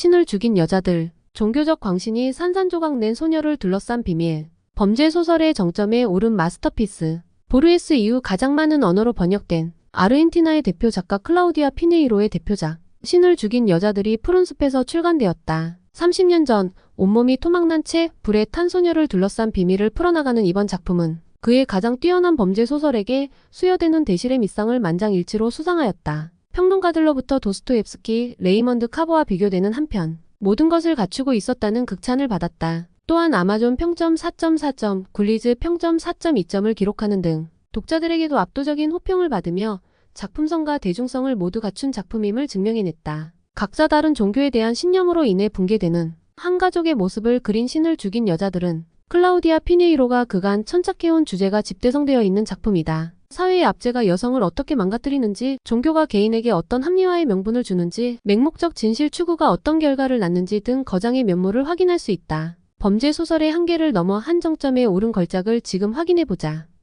신을 죽인 여자들, 종교적 광신이 산산조각 낸 소녀를 둘러싼 비밀, 범죄 소설의 정점에 오른 마스터피스, 보르헤스 이후 가장 많은 언어로 번역된 아르헨티나의 대표 작가 클라우디아 피네이로의 대표작, 신을 죽인 여자들이 푸른 숲에서 출간되었다. 30년 전 온몸이 토막난 채 불에 탄 소녀를 둘러싼 비밀을 풀어나가는 이번 작품은 그의 가장 뛰어난 범죄 소설에게 수여되는 대실의 밑상을 만장일치로 수상하였다. 평론가들로부터 도스토옙스키, 레이먼드 카보와 비교되는 한편 모든 것을 갖추고 있었다는 극찬을 받았다. 또한 아마존 평점 4.4점, 굴리즈 평점 4.2점을 기록하는 등 독자들에게도 압도적인 호평을 받으며 작품성과 대중성을 모두 갖춘 작품임을 증명해냈다. 각자 다른 종교에 대한 신념으로 인해 붕괴되는 한 가족의 모습을 그린 신을 죽인 여자들은 클라우디아 피네이로가 그간 천착해온 주제가 집대성되어 있는 작품이다. 사회의 압제가 여성을 어떻게 망가뜨리는지, 종교가 개인에게 어떤 합리화의 명분을 주는지, 맹목적 진실 추구가 어떤 결과를 낳는지 등 거장의 면모를 확인할 수 있다. 범죄 소설의 한계를 넘어 한 정점에 오른 걸작을 지금 확인해보자.